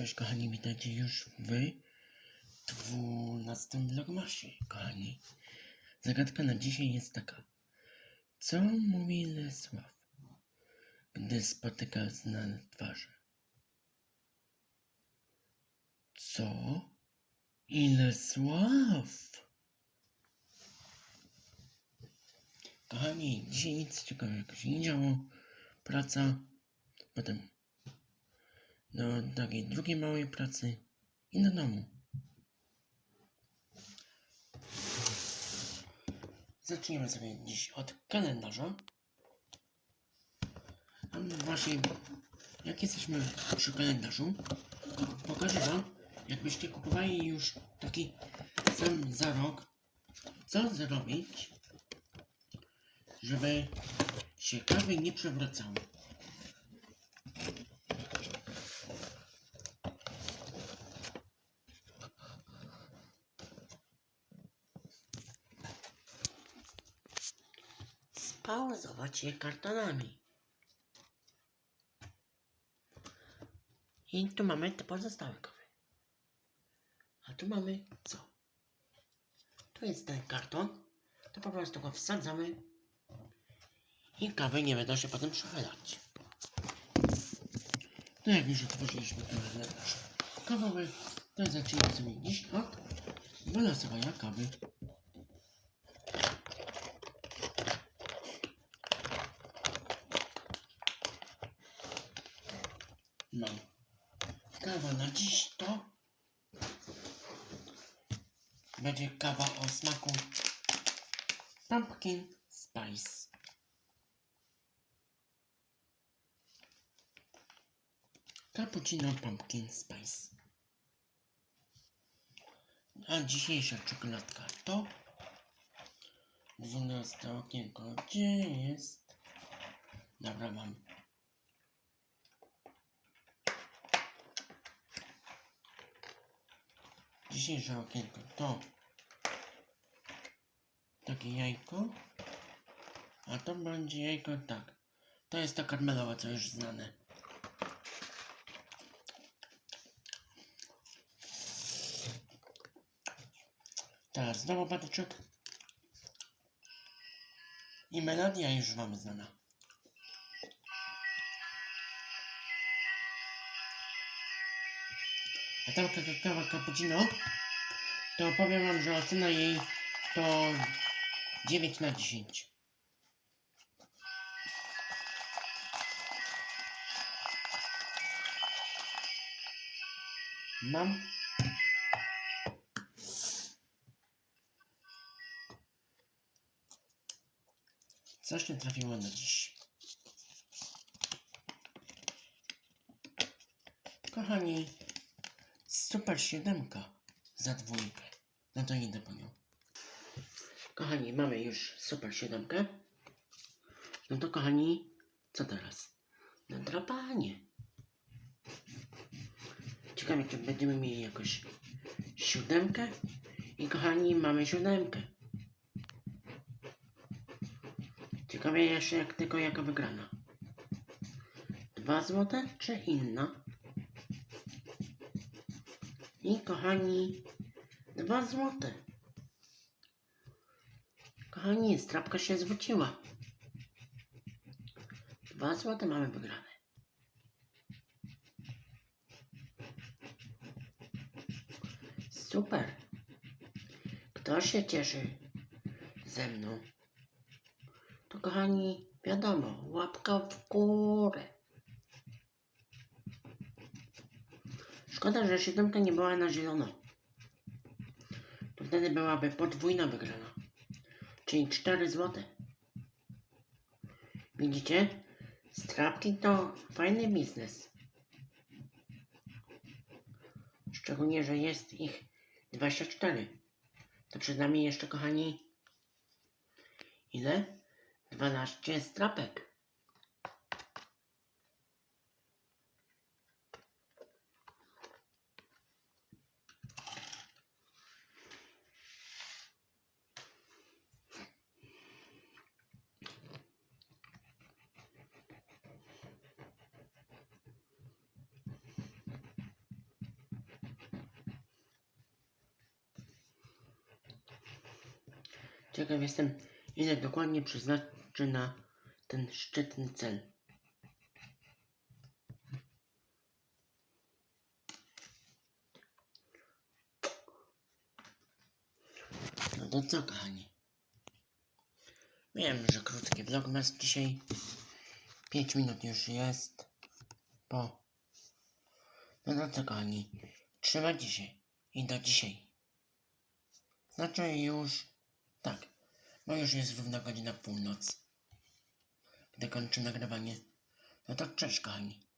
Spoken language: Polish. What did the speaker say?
Cześć kochani, witajcie już w 12 vlogmasie, kochani. Zagadka na dzisiaj jest taka. Co mówi Lesław, gdy spotyka znane twarze? Co? Ilesław? Kochani, dzisiaj nic ciekawego się nie działo. Praca, potem do takiej drugiej małej pracy i do domu. Zaczniemy sobie dziś od kalendarza. A właśnie, jak jesteśmy przy kalendarzu, pokażę Wam, jakbyście kupowali już taki sam za rok, co zrobić, żeby się kawy nie przewracały. Spauzować je kartonami. I tu mamy te pozostałe kawy. A tu mamy co? Tu jest ten karton. To po prostu go wsadzamy i kawy nie będą się potem przechylać. No jak już otworzyliśmy kalendarz kawowy, to zaczynamy sobie dziś od wylosowania kawy. Mam kawa na dziś to będzie kawa o smaku pumpkin spice. Cappuccino pumpkin spice. A dzisiejsza czekoladka to 12 okienko. Gdzie jest? Dobra, mam. Dzisiejsze okienko to takie jajko, a to będzie jajko tak. To jest ta karmelowa, co już znane. Teraz znowu patyczek. I melodia już wam znana. A tam taka kawa cappuccino, to powiem wam, że ocena jej to 9 na 10. Mam coś nie trafiło na dziś. Kochani, Super siódemka za dwójkę. No to idę po nią. Kochani, mamy już super siódemkę. No to kochani, co teraz? No drapanie. Ciekawe, czy będziemy mieli jakąś siódemkę. I kochani, mamy siódemkę. Ciekawe jeszcze, jak tylko jaka wygrana. Dwa złote, czy inna? I kochani, dwa złote. Kochani, strapka się zwróciła. Dwa złote mamy wygrane. Super. Kto się cieszy ze mną? To kochani, wiadomo, łapka w górę. Szkoda, że siódemka nie była na zielono. To wtedy byłaby podwójna wygrana. Czyli 4 złote. Widzicie? Strapki to fajny biznes. Szczególnie, że jest ich 24. To przed nami jeszcze, kochani, ile? 12 strapek. Ciekaw jestem, ile dokładnie przeznaczy na ten szczytny cel. No to co, kochani? Wiem, że krótki vlogmas dzisiaj. 5 minut już jest. Po. No to co, kochani? Trzymajcie się. I do dzisiaj. Znaczy już... Tak. Bo już jest równa godzina północ. Gdy kończę nagrywanie. No to cześć, kochani.